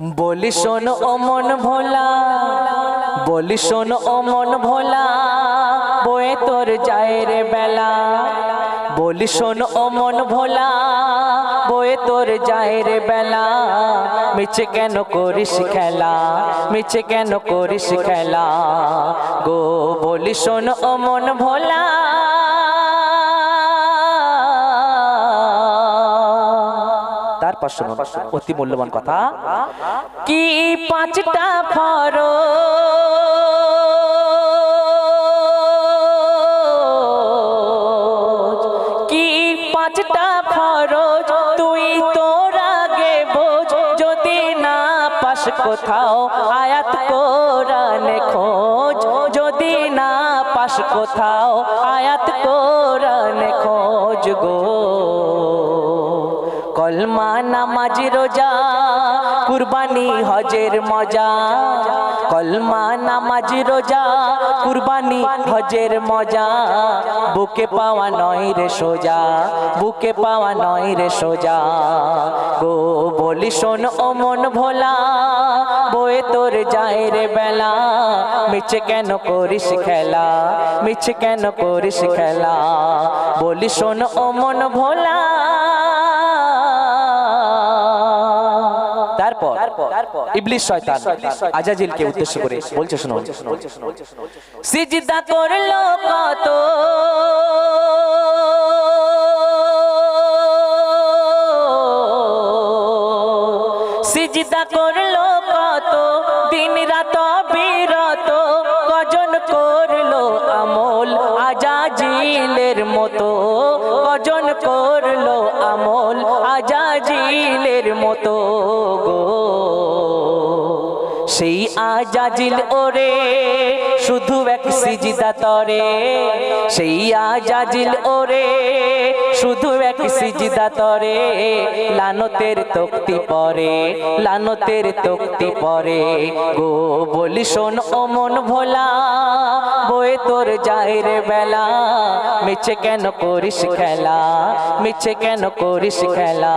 বলি শোন ও মন ভোলা, বলি শোন ও মন ভোলা, বয়ে তোর যায় রে বেলা। বলি শোন ও মন ভোলা, বয়ে তোর যায় রে বেলা। মিছে কেন করিস খেলা, মিছে কেন করিস খেলা? গো বলি শোন ও মন ভোলা তারপর শোনো অতি মূল্যবান কথা। কি পাঁচটা ফরো কি পাঁচটা ফরজ? তুই তোর আগে বোঝ। যদি না পাস কোথাও আয়াত কোরআনে খোঁজ। যদি না পাস কোথাও আয়াত কোরআনে খোঁজ গো। কলমা নামাজ রোজা, কুরবানি হজের মজা। কলমা নামাজ রোজা, কুরবানি হজের মজা। বুকে পাওয়া নয় রে সোজা, বুকে পাওয়া নয় রে সোজা। গো বলি শোন ও মন ভোলা, বয়ে তোর যায় রে বেলা। মিছে কেন করিস খেলা, মিছে কেন করিস খেলা? বলি শোন ও মন ভোলা তারপর ইবলিস শয়তান আজাজিলকে উদ্দেশ্য করে বলছে শোনো সিজদা করল কত? সিজদা করল সেই আজাজিল ওরে, শুধু এক সিজিদা তরে। সেই আজাজিল ওরে, শুধু এক সিজিদা তরে। লানতের তক্তি পরে, লানতের তক্তি পরে। গো বলি শোন ও মন ভোলা, বয়ে তোর যায় রে বেলা। মিছে কেন করিস খেলা, মিছে কেন করিস খেলা?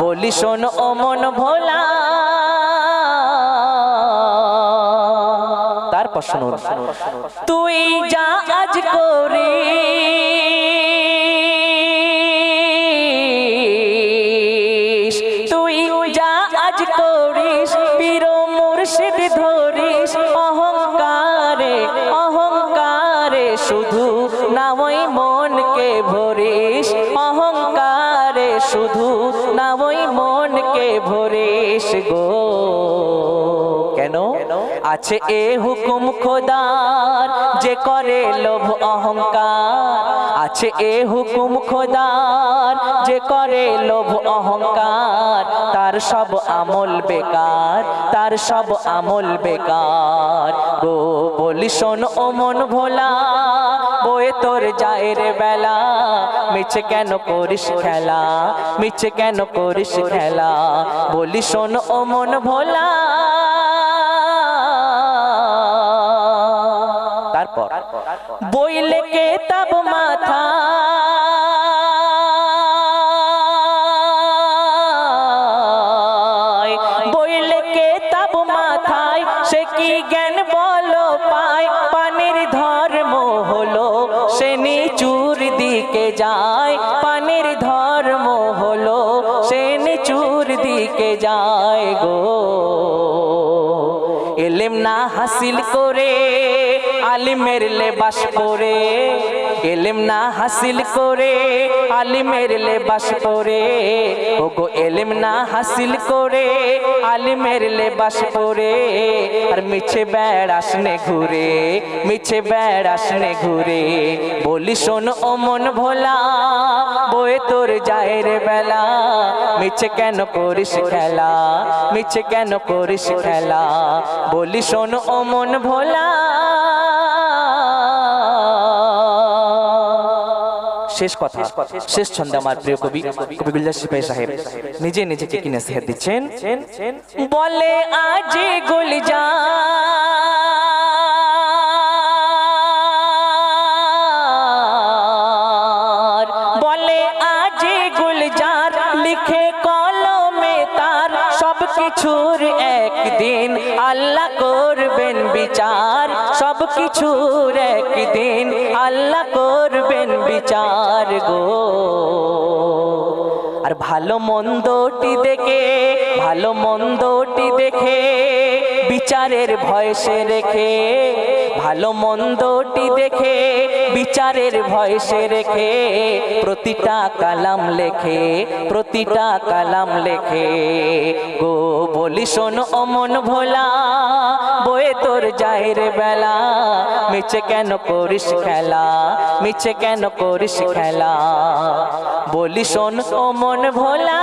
বলি শোন ও মন ভোলা তারপর শুনুন তুই যা আজ করি তুই যা আজ করিস পীর মুর্শিদ ধরিস অহংকারে অহংকারে শুধু নামই মনকে ভরিস। অহংকারে শুধু নামই মনকে ভরিস গো। কেন? আছে এ হুকুম খোদার, যে করে লোভ অহংকার। আছে এ হুকুম খোদার, যে করে লোভ অহংকার। তার সব আমল বেকার, তার সব আমল বেকার। গো বলি শোন ও মন ভোলা, বয়ে তোর যায় রে বেলা। মিছে কেন করিস খেলা, মিছে কেন করিস খেলা? বলি শোন ও মন ভোলা তারপর। বইলে কে তাব মাথা তাব মাথায়, সে কি পায়? পানির দিকে যায়। পানির দিকে যায় গো। এলেম না হাসিল করে। আলিমের লেবাস পরে এলেম না হাসিল করে আলিমের লেবাস পরে ওগো এলেম না হাসিল করে আলিমের লেবাস পরে আর মিছে বেড়াসনে ঘুরে, মিছে বেড়াসনে ঘুরে, বলি শোন ও মন ভোলা, বয়ে তোর যায় রে বেলা, মিছে কেন করিস খেলা, মিছে কেন করিস খেলা, বলি শোন ও মন ভোলা শেষ কথা, শেষ ছন্দ আমার প্রিয় কবি কবি গুলজার সিপাহী সাহেব নিজে নিজেকে কি নসিহত দিচ্ছেন? বলে আজ গুলজা আজ সব কিছুর একদিন আল্লাহ করবেন বিচার। সব কিছুর একদিন আল্লাহ বিচার গো। আর ভালো মন্দটি দেখে ভালো মন্দটি দেখে বিচারের ভয়সে রেখে ভালো মন্দটি দেখে, বিচারের ভয়সে রেখে, প্রতিটা কালাম লেখে, প্রতিটা কালাম লেখে। গো বলি শোন অমন ভোলা, বয়ে তোর যায়ের বেলা, মিছে কেন করিস খেলা, মিছে কেন করিস খেলা? বলি শোন অমন ভোলা